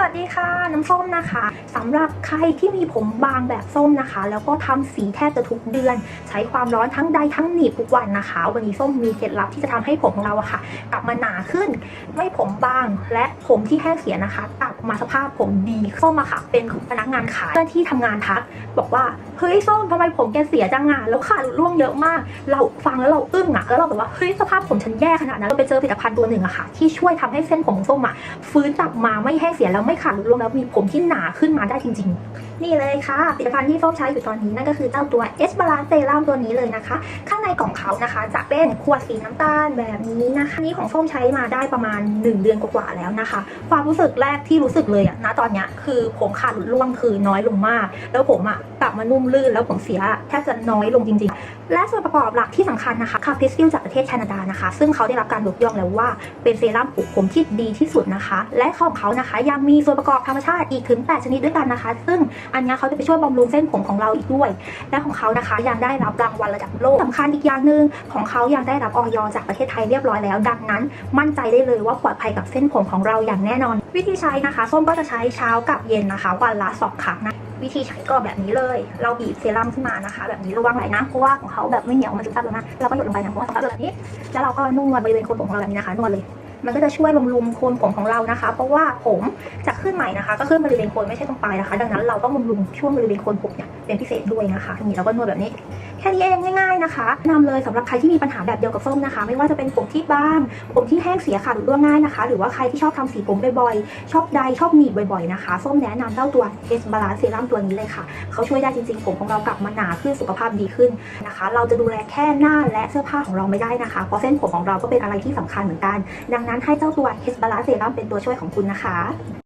pasa สดีค่ะ น้ำส้มนะคะสำหรับใครที่มีผมบางแบบส้มนะคะ แล้วก็ทำสีแทบจะทุกเดือน ใช้ความร้อนทั้งใดทั้งหนีบทุกวันนะคะ วันนี้ส้มมีเคล็ดลับที่จะทำให้ผมของเราอะค่ะ กลับมาหนาขึ้น ไม่ผมบางและผมที่แห้งเสียนะคะ กลับมาสภาพผมดีส้มอะค่ะ เป็นพนักงานขายเพื่อนที่ทำงานทัก บอกว่าเฮ้ยส้มทำไมผมแกเสียจังอะแล้วขาดร่วงเยอะมาก เราฟังแล้วเราอึ้งอะแล้วเราแบบว่าเฮ้ยสภาพผมฉันแย่ขนาดนั้นเราไปเจอผลิตภัณฑ์ตัวหนึ่งอะค่ะ ที่ช่วยทำให้เส้นผมส้มอะฟื้นกลับมาไม่แห้งเสียแล้วไม่ขาดร่วงแล้วมีผมที่หนาขึ้นมาได้จริง ๆ นี่เลยค่ะผลิตภัณฑ์ที่ส้มใช้อยู่ตอนนี้นั่นก็คือเจ้าตัวเอสบาลานเซรั่มตัวนี้เลยนะคะ ข้างในกล่องเขานะคะ จะเป็นขวดสีน้ำตาลแบบนี้นะคะนี่ของส้มใช้มาได้ประมาณ 1 เดือนกว่าๆแล้วนะคะ ความรู้สึกแรกที่รู้สึกเลยอะนะตอนเนี้ยคือผมขาดหลุดร่วงคือน้อยลงมาก แล้วผมอะ กลับมานุ่มลื่นแล้วผมเสียแทบจะน้อยลงจริง ๆ และส่วนประกอบหลักที่สำคัญนะคะคาพิสซิลจากประเทศแคนาดานะคะ ซึ่งเขาได้รับการยกย่องแล้วว่าเป็นเซรั่มปลูกผมที่ดีที่สุดนะคะ และของเขานะคะยังมีส่วนประกอบธรรมชาติอีกถึง 8 ชนิดด้วยกันนะคะ ซึ่งอันนี้เขาจะไปช่วยบำรุงเส้นผมของเราอีกด้วย และของเขานะคะยังได้รับรางวัลระดับโลกสำคัญอีกอย่างหนึ่งของเขายังได้รับออยจากประเทศไทยเรียบร้อยแล้ว ดังนั้น มั่นใจได้เลยว่าปลอดภัยกับเส้นผมของเราอย่างแน่นอน วิธีใช้นะคะ ส้มก็จะใช้เช้ากับเย็นนะคะ วันละสองครั้งนะวิธีใช้ก็แบบนี้เลย เราบีบเซรั่มขึ้นมานะคะ แบบนี้ระวังไหลนะเพราะว่าของเขาแบบไม่เหนียวมันจะตับเลยนะเราก็หยดลงไปนะเพราะว่าตับแบบนี้ แล้วเราก็นวดบริเวณโคนผมของเราแบบนี้นะคะนวดเลย มันก็จะช่วยบำรุงโคนผมของเรานะคะ เพราะว่าผมจะขึ้นใหม่นะคะ ก็ขึ้นบริเวณโคนไม่ใช่ตรงปลายนะคะ ดังนั้นเราต้องบำรุงช่วงบริเวณโคนผมเนี่ย เป็นพิเศษด้วยนะคะทีนี้เราก็นวดแบบนี้ แค่นี้เองง่ายๆนะคะนำเลยสำหรับใครที่มีปัญหาแบบเดียวกับส้มนะคะ ไม่ว่าจะเป็นผมที่บางผมที่แห้งเสียขาดหรือร่วงง่ายนะคะ หรือว่าใครที่ชอบทำสีผมบ่อยๆชอบใดชอบหนีบบ่อยๆนะคะ ส้มแนะนำเจ้าตัว S Balance Serum ตัวนี้เลยค่ะเขาช่วยได้จริงๆ ผมของเรากลับมาหนาขึ้นสุขภาพดีขึ้นนะคะ เราจะดูแลแค่หน้าและเสื้อผ้าของเราไม่ได้นะคะ เพราะเส้นผมของเราก็เป็นอะไรที่สำคัญเหมือนกัน ดังนั้นให้เจ้าตัว S Balance Serum เป็นตัวช่วยของคุณนะคะ